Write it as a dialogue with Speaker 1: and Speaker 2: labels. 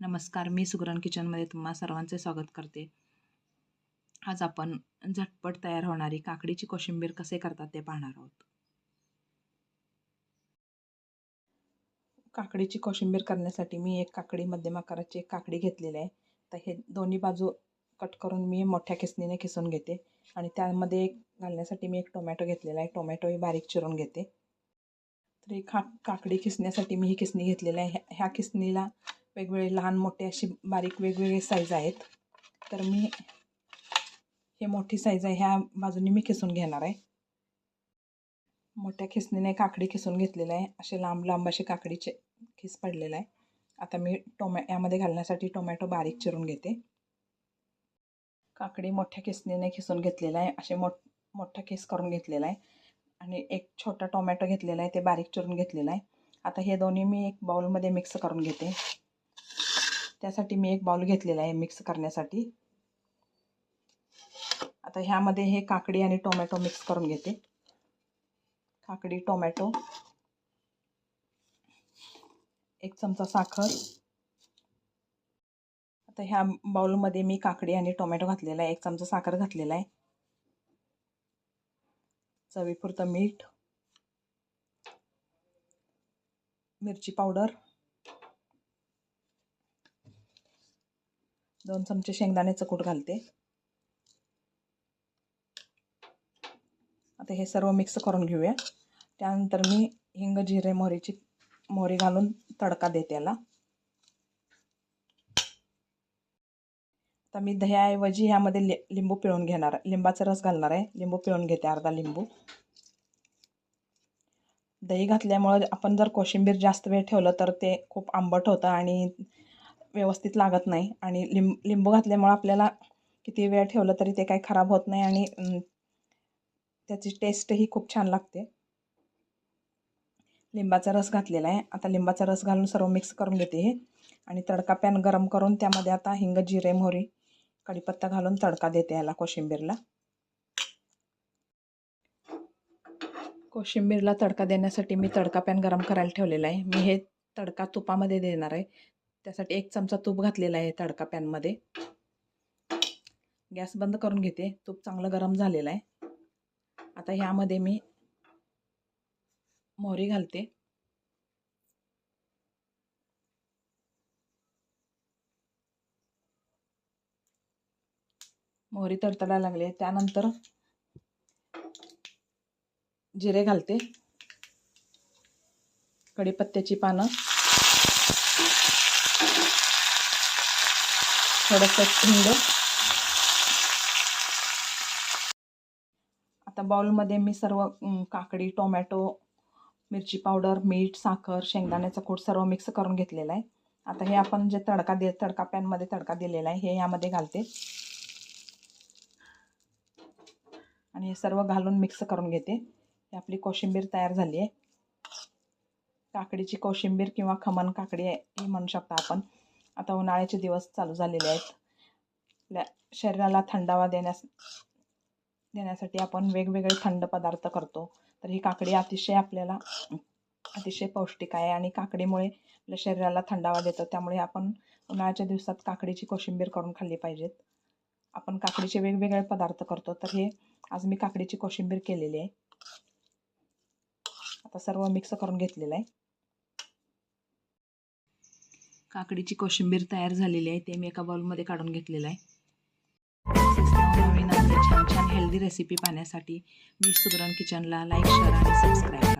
Speaker 1: नमस्कार मी सुगरण किचनमध्ये तुम्हा सर्वांचे स्वागत करते. आज आपण झटपट तयार होणारी काकडीची कोशिंबीर कसे करतात ते पाहणार आहोत. काकडीची कोशिंबीर करण्यासाठी मी एक काकडी मध्यम आकाराची एक काकडी घेतलेली आहे. तर हे दोन्ही बाजू कट करून मी मोठ्या किसणीने किसून घेते आणि त्यामध्ये एक घालण्यासाठी मी एक टोमॅटो घेतलेला आहे. टोमॅटोही बारीक चिरून घेते. तर ही खा काकडी किसण्यासाठी मी ही किसणी घेतलेली आहे. ह्या- ह्या किसणीला वेगवेगळे लहान मोठे अशी बारीक वेगवेगळे साईज आहेत. तर मी हे मोठी साईज आहे ह्या बाजूने मी खेसून घेणार आहे. मोठ्या खिसणीने काकडी किसून घेतलेलं आहे. असे लांब लांब असे काकडीचे खिस पडलेला आहे. आता मी टोमॅ यामध्ये घालण्यासाठी टोमॅटो बारीक चिरून घेते. काकडी मोठ्या किसणीने खिसून घेतलेला आहे. असे मोठ मोठा खिस करून घेतलेला आहे. आणि एक छोटा टोमॅटो घेतलेला आहे ते बारीक चिरून घेतलेला आहे. आता हे दोन्ही मी एक बाउलमध्ये मिक्स करून घेते. त्यासाठी मी एक बाउल घेतलेला आहे मिक्स करण्यासाठी. आता ह्यामध्ये हे काकडी आणि टोमॅटो मिक्स करून घेते. काकडी टोमॅटो एक चमचा साखर. आता ह्या बाउलमध्ये मी काकडी आणि टोमॅटो घातलेला आहे. एक चमचा साखर घातलेला आहे. चवीपुरतं मीठ. मिरची पावडर. दोन चमचे शेंगदाण्याचं कूट घालते. आता हे सर्व मिक्स करून घेऊया. त्यानंतर मी हिंग जिरे मोहरीची मोहरी घालून तडका देते याला. आता मी दह्याऐवजी ह्यामध्ये लि लिंबू पिळून घेणार लिंबाचा रस घालणार आहे. लिंबू पिळून घेते अर्धा लिंबू. दही घातल्यामुळं आपण जर कोशिंबीर जास्त वेळ ठेवलं तर ते खूप आंबट होतं आणि व्यवस्थित लागत नाही. आणि लिंब लिंबू घातल्यामुळं आपल्याला किती वेळ ठेवलं तरी ते काही खराब होत नाही आणि त्याची टेस्टही खूप छान लागते. लिंबाचा रस घातलेला आहे. आता लिंबाचा रस घालून सर्व मिक्स करून घेते हे. आणि तडका पॅन गरम करून त्यामध्ये आता हिंग जिरे मोहरी कढीपत्ता घालून तडका देते याला कोशिंबीरला. कोशिंबीरला तडका देण्यासाठी मी तडका पॅन गरम करायला ठेवलेला आहे. मी हे तडका तुपामध्ये देणार आहे. त्यासाठी एक चमचा तूप घातलेला आहे तडका पॅनमध्ये. गॅस बंद करून घेते. तूप चांगलं गरम झालेलं आहे. आता ह्यामध्ये मी मोहरी घालते. मोहरी तडतडायला लागले. त्यानंतर जिरे घालते. कढीपत्त्याची पानं. थोडंसं हिंग आता बाउलमध्ये मी सर्व काकडी टोमॅटो मिरची पावडर मीठ साखर शेंगदाण्याचा कूट सर्व मिक्स करून घेतलेला आहे. आता हे आपण जे तडका दे तडका पॅनमध्ये तडका दिलेला आहे हे यामध्ये घालते. आणि हे सर्व घालून मिक्स करून घेते. ही आपली कोशिंबीर तयार झाली आहे. काकडीची कोशिंबीर किंवा खमण काकडी हे म्हणू शकता आपण. आता उन्हाळ्याचे दिवस चालू झालेले आहेत. आपल्या शरीराला थंडावा देण्यास देण्यासाठी आपण वेगवेगळे थंड पदार्थ करतो. तर ही काकडी अतिशय आपल्याला अतिशय पौष्टिक आहे आणि काकडीमुळे आपल्या शरीराला थंडावा देतो. त्यामुळे आपण उन्हाळ्याच्या दिवसात काकडीची कोशिंबीर करून खाल्ली पाहिजेत. आपण काकडीचे वेगवेगळे पदार्थ करतो. तर हे आज मी काकडीची कोशिंबीर केलेली आहे. आता सर्व मिक्स करून घेतलेलं आहे. काकडीची कोशिंबीर तयार झालेली आहे ते मी एका बाउलमध्ये काढून घेतलेलं आहे. नवीन छान छान हेल्दी रेसिपी पाहण्यासाठी मी सुगरण किचनला लाईक शेअर आणि सबस्क्राईब करा